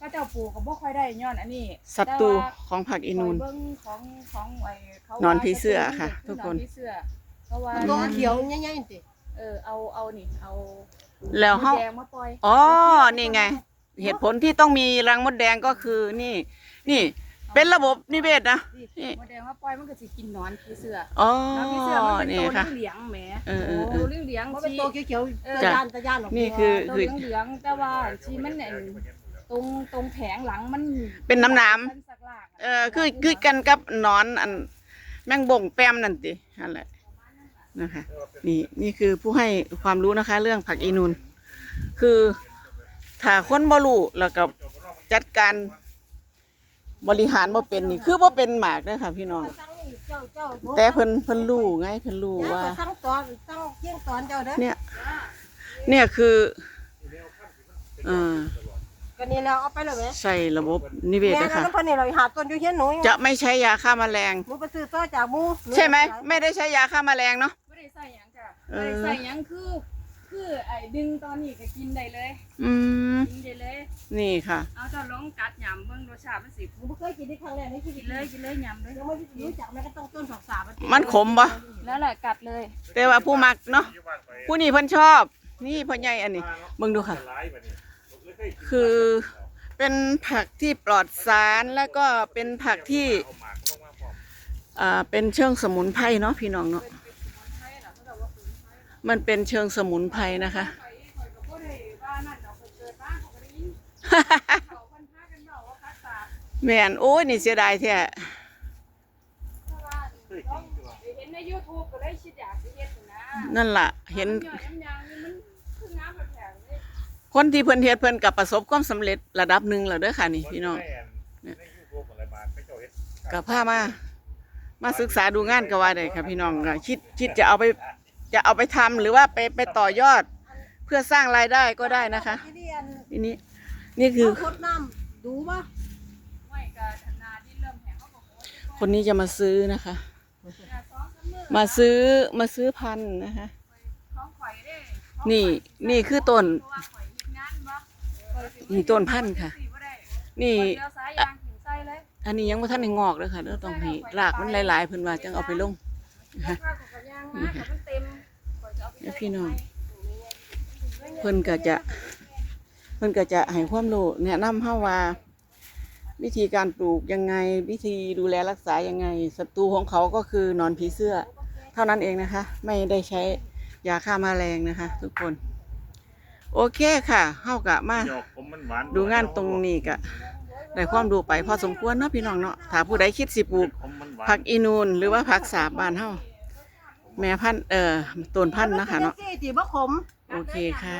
ก็เจ้าปลูกก็บ่ค่อยได้ย้อนอันนี้ศัตรูของผักอีนูนคอยเบิ่งของของไอ้เขานอนผีเสื้อค่ะทุกคนนอนผีเสื้อเพราะว่าตัวเขียวใหญ่ๆสิเออเอาเอานี่เอาแล้วเฮาแดงมาปล่อยอ๋อนี่ไง เหตุผลที่ต้องมีรังมดแดงก็คือนี่ นี่ เป็นระบบนิเวศนะ นี่ มดแดงมาปล่อยมันก็สิกินหนอนผีเสื้ออ๋อนอนผีเสื้อมันเป็นนี่ตัวค่ะ เหลืองๆแหมเออเออเออโเหลืองมันๆเป็นชีตัวเขียวเออๆตะยานตะยานออกนี่คือ ตัวเหลืองๆแต่ว่าชีมันเนี่ย ตรงตรงแผงหลังมันเป็นน้ำน้มันสักลากะเออคือคือกันกับหนอนอันแมงบ่งแปมนั่นตินั่นแหละนะคะนี่นี่คือผู้ให้ความรู้นะคะ เรื่องผักอีนูนคือถ้าคนบ่รู้แล้วก็จัดการบริหารบ่เป็นนี่คือบ่เป็นหมากเด้อค่ะ พี่น้องเจ้าเจ้าแต่เพิ่นเพิ่นรู้ไงเพิ่นรู้ว่าว่าตั้งตอนตั้งเที่ยงตอนเจ้าเด้อเนี่ย เนี่ยคือเอ่า ก็นี่แล้วเอาไปเลยไหมใส่ระบบนิเวศแม่นะก็คะน้ำพันนี่เราหาต้นอยู่เฮียนหนูจะไม่ใช้ยาฆ่าแมลง หนูไปซื้อต่อจากหมูใช่ไหมไม่ได้ใช้ยาฆ่าแมลงเนาะ ไม่ได้ใส่หยังจ้ะเอไม่อ ได้ใส่หยังคือ คือไอ้ดึงตอนนี้ก็กินได้เลย อืมกินได้เลย นี่ค่ะ เอาเจ้าลองกัดยำเบิ่งรสชาติมันสิหนูไม่เคยกินที่ครั้งแรกในชีวิกิตนเลยกินเลยยำเลยยังไม่รู้จักแม้กระทั่งต้นผักสาบมันขมปะแล้วแหละกัดเลยแต่ว่าผู้มักเนาะผู้นี่เพิ่นชอบ นี่พ่อใหญ่อันนี้เบิ่งดูค่ะ คือเป็นผักที่ปลอดสารแล้วก็เป็นผักที่อ่าเป็นเชิงสมุนไพรเนาะพี่น้องเนาะมันเป็นเชิงสมุนไพรนะคะ แม่นโอ้ยนี่เสียดายแท้เห็นใน YouTube ก็เลยคิดอยากสิเฮ็ดนะนั่นล่ะ เห็น คนที่เพิ่นเฮ็ดเพิ่นกับประสบความสำเร็จระดับหนึ่งแล้วเด้อค่ะนี่พี่น้องกับพามา มาศึกษาดูงานก็ว่าได้ค่ะพี่น้องก็คิดคิดจะเอาไปจะเอาไปทำหรือว่าไปไปต่อยอด เพื่อสร้างรายได้ก็ได้นะคะที่เรียนทีนี้นี่คือคดน้ำดูป่ะไม่ก็ธนาที่เริ่มแห้งเขาก็โพสต์คนนี้จะมาซื้อนะคะเนี่ยสองสามมื้อมาซื้อมาซื้อพันธุ์นะคะของข่อยเด้นี่นี่คือต้น เพราะว่าข่อย นี่ต้นพันธุ์ค่ะสิบ่ได้นี่ข่อยเลี้ยวซ้ายยางถึงไส้เลยอันนี้ยังบ่ทันได้งอกเลยค่ะเด้อต้องให้รากมันหลายๆเพิ่นว่าจังเอาไปลงข้าวกับยางมาถ้ามันเต็มข่อยจะเอาไปเดี๋ยวใส่พี่น้อง เพิ่นก็จะ เพิ่นก็จะให้ความรู้แนะนำเฮาว่า วิธีการปลูกยังไง วิธีดูแลรักษายังไงศัตรูของเขาก็คือหนอนผีเสื้อ เท่านั้นเองนะคะ ไม่ได้ใช้ยาฆ่าแมลงนะคะ ทุกคน โอเคค่ะเฮากะมาดูงานตรงนี้กะได้ความรู้ไปพอสมควรเนาะพี่น้องเนาะถ้าผู้ใดคิดสิปลูกผักอีนูนหรือว่าผักสาบบ้านเฮาแม่พันธุ์เอ่อต้นพันธุ์นะคะเนาะสี่สี่บ่ขมโอเคค่ะ